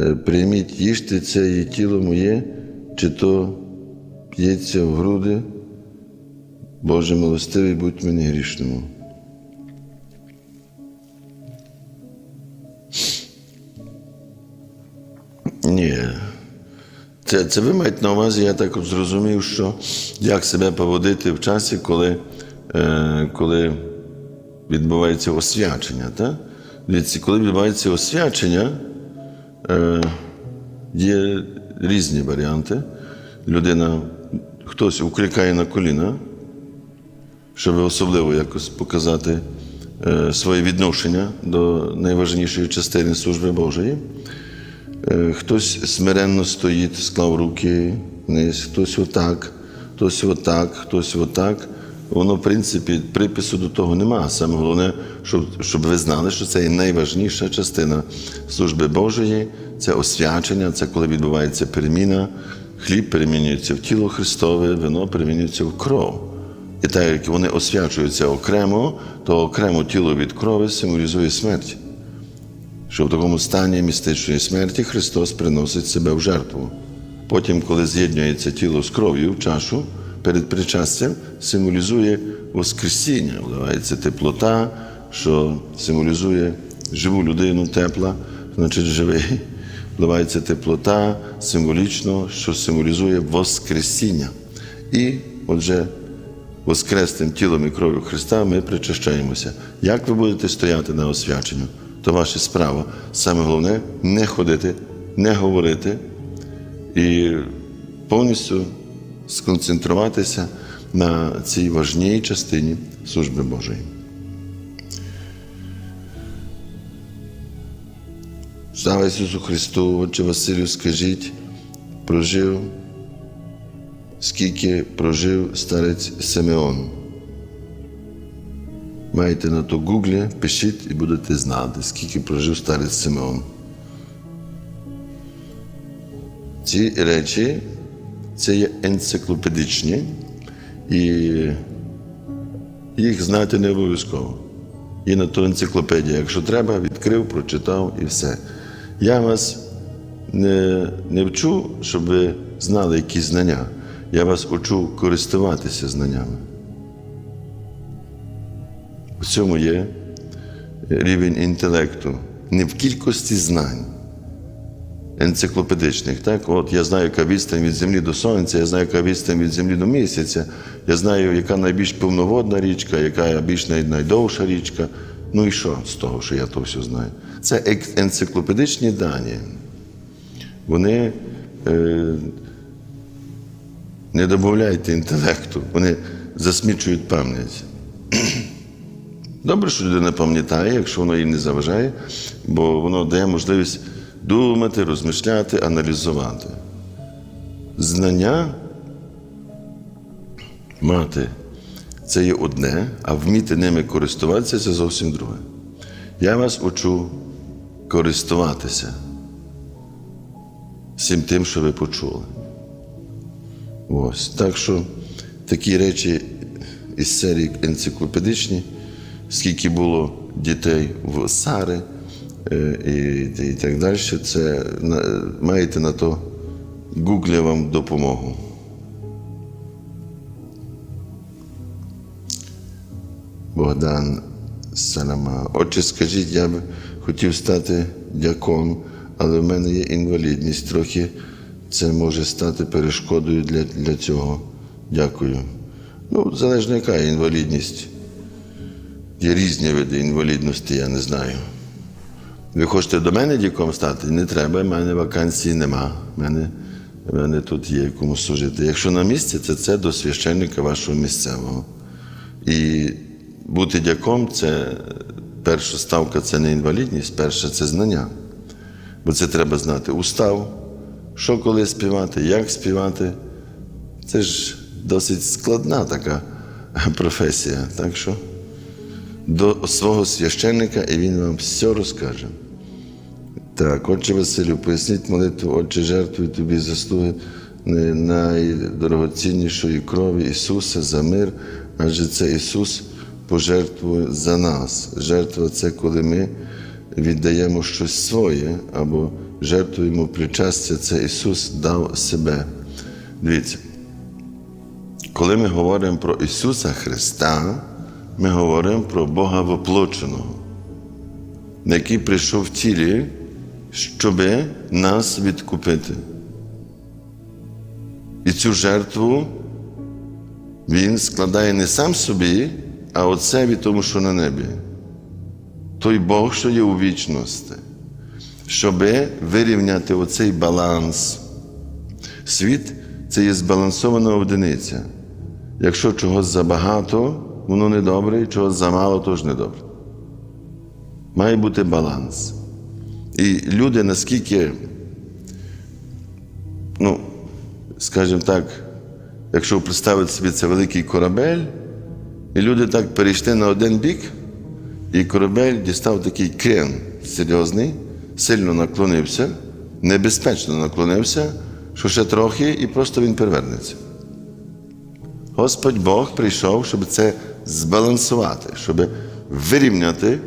е, прийміть, їжте це є тіло моє, чи то п'ється в груди. Боже милостивий, будь мені грішному. Ні. Це, це ви маєте на увазі, я так зрозумів, що як себе поводити в часі, коли, е, коли відбувається освячення. Дивіться, коли відбувається освячення, є різні варіанти. Людина, хтось укликає на коліна, щоб особливо якось показати е, своє відношення до найважливішої частини служби Божої. Е, Хтось смиренно стоїть, склав руки вниз, хтось отак, хтось отак, хтось отак. Воно, в принципі, припису до того нема. Саме головне, щоб, щоб ви знали, що це є найважніша частина служби Божої, це освячення, це коли відбувається переміна. Хліб перемінюється в тіло Христове, вино перемінюється в кров. І так як вони освячуються окремо, то окремо тіло від крови символізує смерть що в такому стані містичної смерті Христос приносить себе в жертву. Потім, коли з'єднується тіло з кров'ю в чашу перед причастям, символізує Воскресіння, вливається теплота, що символізує живу людину тепла, значить живий. Вливається теплота символічно, що символізує Воскресіння. І отже, Воскресним тілом і кров'ю Христа ми причащаємося. Як ви будете стояти на освяченню, то ваша справа. Саме головне не ходити, не говорити і повністю сконцентруватися на цій важній частині служби Божої. Слава Ісусу Христу, Отче Василю, скажіть, прожив, скільки прожив старець Симеон. Маєте на то гуглі, пишіть і будете знати, скільки прожив старець Симеон. Ці речі це є енциклопедичні, і їх знати не обов'язково. Є на то енциклопедія. Якщо треба, відкрив, прочитав і все. Я вас не, не вчу, щоб ви знали якісь знання. Я вас учу користуватися знаннями. У цьому є рівень інтелекту, не в кількості знань енциклопедичних. Так? От я знаю, яка відстань від землі до сонця, я знаю, яка відстань від землі до місяця, я знаю, яка найбільш повноводна річка, яка більш найдовша річка. Ну і що з того, що я то все знаю? Це енциклопедичні дані. Вони е, не додають інтелекту, вони засмічують пам'ять. Добре, що людина пам'ятає, якщо воно їй не заважає, бо воно дає можливість думати, розмишляти, аналізувати. Знання мати це є одне, а вміти ними користуватися це зовсім друге. Я вас учу користуватися всім тим, що ви почули. Ось. Так що такі речі із серії енциклопедичні, скільки було дітей в Сари і, і так далі, це маєте на то Google вам допомогу. Богдан Салама. Отче, скажіть, я б хотів стати дяком, але в мене є інвалідність. Трохи це може стати перешкодою для, для цього. Дякую. Ну, залежно яка інвалідність. Є різні види інвалідності, я не знаю. Ви хочете до мене дяком стати? Не треба, в мене вакансії нема. В мене, в мене тут є кому служити. Якщо на місці, це це до священника вашого місцевого. І бути дяком це перша ставка це не інвалідність, перша це знання. Бо це треба знати устав, що коли співати, як співати. Це ж досить складна така професія. Так що до свого священника і він вам все розкаже. Так, отче Василю, поясніть молитву, отче, жертвую тобі заслуги найдорогоціннішої крові Ісуса за мир, адже це Ісус пожертвує за нас. Жертва це коли ми віддаємо щось своє або жертвуємо причастя, це Ісус дав себе. Дивіться, коли ми говоримо про Ісуса Христа, ми говоримо про Бога воплоченого, який прийшов в тілі, щоб нас відкупити. І цю жертву Він складає не сам собі, а Отцеві тому, що на небі. Той Бог, що є у вічності, щоб вирівняти оцей баланс. Світ це є збалансована одиниця. Якщо чогось забагато, воно не добре, і чогось замало, то ж не добре. Має бути баланс. І люди наскільки, ну, скажімо так, якщо представити собі це великий корабель, і люди так перейшли на один бік, і корабель дістав такий крен серйозний, сильно наклонився, небезпечно наклонився, що ще трохи, і просто він перевернеться. Господь Бог прийшов, щоб це збалансувати, щоб вирівняти.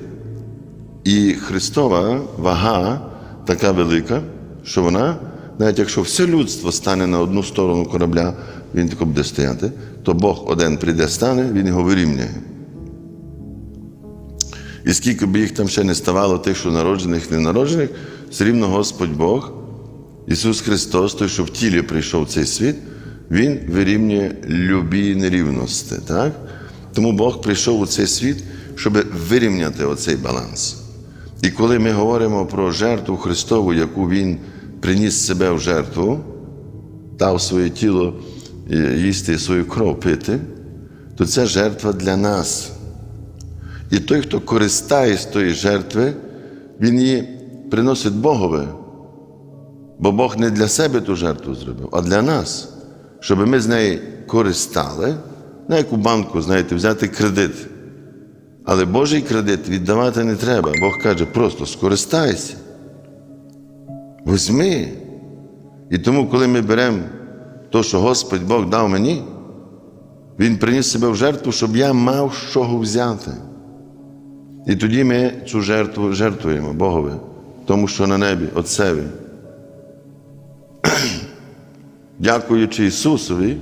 І Христова вага така велика, що вона, навіть якщо все людство стане на одну сторону корабля, він тако буде стояти, то Бог один прийде, стане, він його вирівняє. І скільки б їх там ще не ставало, тих, що народжених, ненароджених, все рівно Господь Бог, Ісус Христос, той, що в тілі прийшов в цей світ, Він вирівнює любі нерівності. Так? Тому Бог прийшов у цей світ, щоб вирівняти оцей баланс. І коли ми говоримо про жертву Христову, яку Він приніс себе в жертву, дав своє тіло е, їсти свою кров пити, то це жертва для нас. І той, хто користає з тої жертви, він її приносить Богові. Бо Бог не для себе ту жертву зробив, а для нас, щоб ми з неї користали, на яку банку, знаєте, взяти кредит. Але Божий кредит віддавати не треба. Бог каже, просто скористайся. Возьми. І тому, коли ми беремо те, що Господь Бог дав мені, Він приніс себе в жертву, щоб я мав з чого взяти. І тоді ми цю жертву жертвуємо Богові, тому що на небі, Отцеві. Дякуючи Ісусові,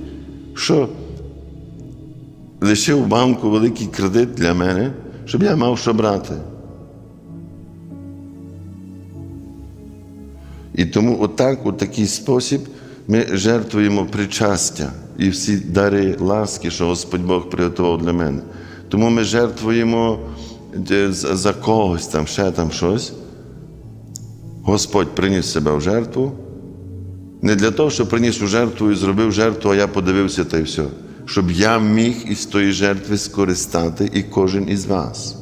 що лишив банку великий кредит для мене, щоб я мав що брати. І тому отак, у такий спосіб, ми жертвуємо причастя і всі дари ласки, що Господь Бог приготував для мене. Тому ми жертвуємо е, за когось там, ще там щось. Господь приніс себе в жертву. Не для того, щоб приніс у жертву і зробив жертву, а я подивився та й все. Щоб я міг із тої жертви скористати і кожен із вас.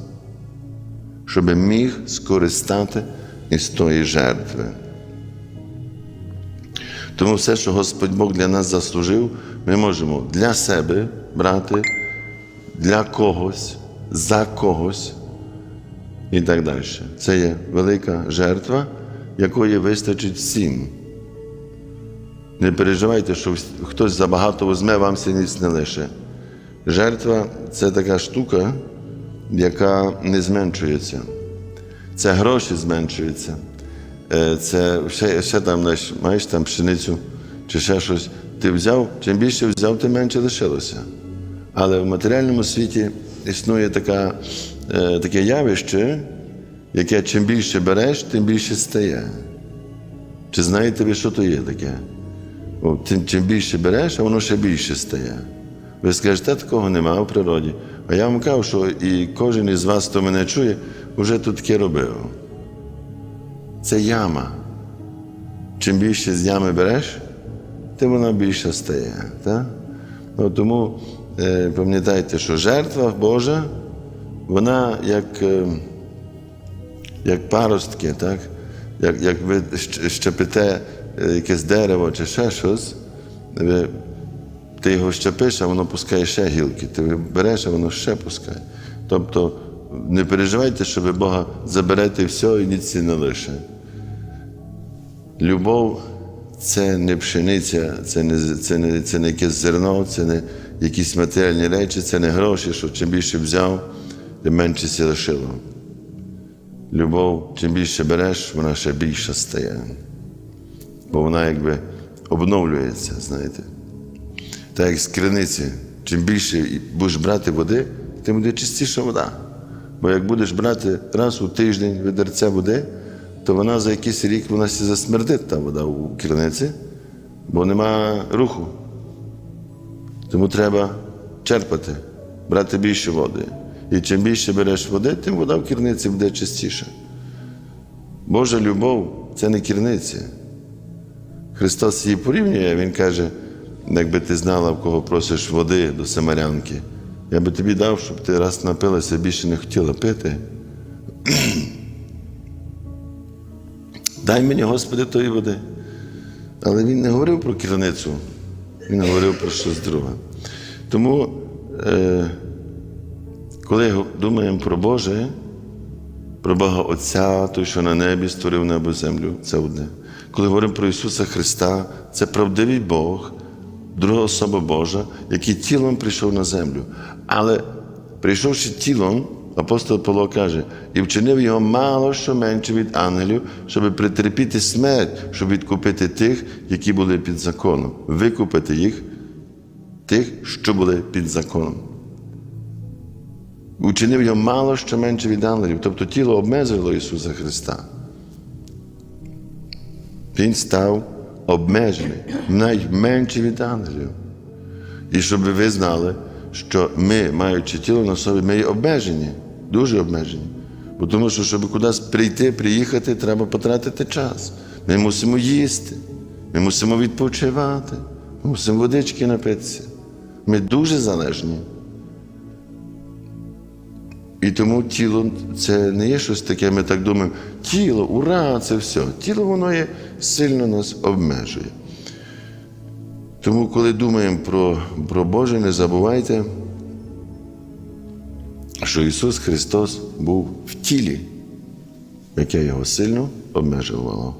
Щоб міг скористати із тої жертви. Тому все, що Господь Бог для нас заслужив, ми можемо для себе брати, для когось, за когось і так далі. Це є велика жертва, якої вистачить всім. Не переживайте, що хтось забагато візьме, вам це не лише. Жертва це така штука, яка не зменшується. Це гроші зменшуються. Е, Це ще, ще там знаєш, маєш там пшеницю чи ще щось. Ти взяв, чим більше взяв, тим менше лишилося. Але в матеріальному світі існує така, е, таке явище, яке чим більше береш, тим більше стає. Чи знаєте ви, що то є таке? Чим більше береш, а воно ще більше стає. Ви скажете, такого немає в природі. А я вам кажу, що і кожен із вас, хто мене чує, вже тут таке робив. Це яма. Чим більше з ями береш, тим вона більше стає. Так? Ну, тому е, пам'ятайте, що жертва Божа, вона як, е, як паростки, так? як, як ви щепите якесь дерево чи ще щось, ти його щепиш, а воно пускає ще гілки. Ти береш, а воно ще пускає. Тобто не переживайте, що ви Бога заберете все, і ніц не лише. Любов це не пшениця, це не, це, не, це не якесь зерно, це не якісь матеріальні речі, це не гроші, що чим більше взяв, тим менше сі любов, чим більше береш, вона ще більша стає. Бо вона якби обновлюється, знаєте. Так як з криниці, чим більше будеш брати води, тим буде чистіша вода. Бо як будеш брати раз у тиждень відерця води, то вона за якийсь рік вона засмердить та вода у криниці, бо нема руху. Тому треба черпати, брати більше води. І чим більше береш води, тим вода в кірниці буде чистіша. Божа любов це не кірниця. Христос її порівнює, Він каже, якби ти знала, в кого просиш води до самарянки, я би тобі дав, щоб ти раз напилася, більше не хотіла пити. Дай мені, Господи, тої води. Але він не говорив про кірницю, він говорив про щось друге. Тому, е, коли думаємо про Боже, про Бога Отця, той, що на небі створив небо землю, це одне. Коли говоримо про Ісуса Христа, це правдивий Бог, друга особа Божа, який тілом прийшов на землю. Але прийшовши тілом, апостол Павло каже, і вчинив його мало що менше від ангелів, щоб притерпіти смерть, щоб відкупити тих, які були під законом, викупити їх, тих, що були під законом. Учинив його мало що менше від ангелів, тобто тіло обмежувало Ісуса Христа. Він став обмежений, найменший від ангелів. І щоб ви знали, що ми, маючи тіло на собі, ми є обмежені, дуже обмежені. Бо тому що, щоб кудись прийти, приїхати, треба потратити час. Ми мусимо їсти, ми мусимо відпочивати, ми мусимо водички напитися. Ми дуже залежні. І тому тіло це не є щось таке, ми так думаємо, тіло, ура, це все. Тіло воно є сильно нас обмежує. Тому, коли думаємо про, про Боже, не забувайте, що Ісус Христос був в тілі, яке його сильно обмежувало.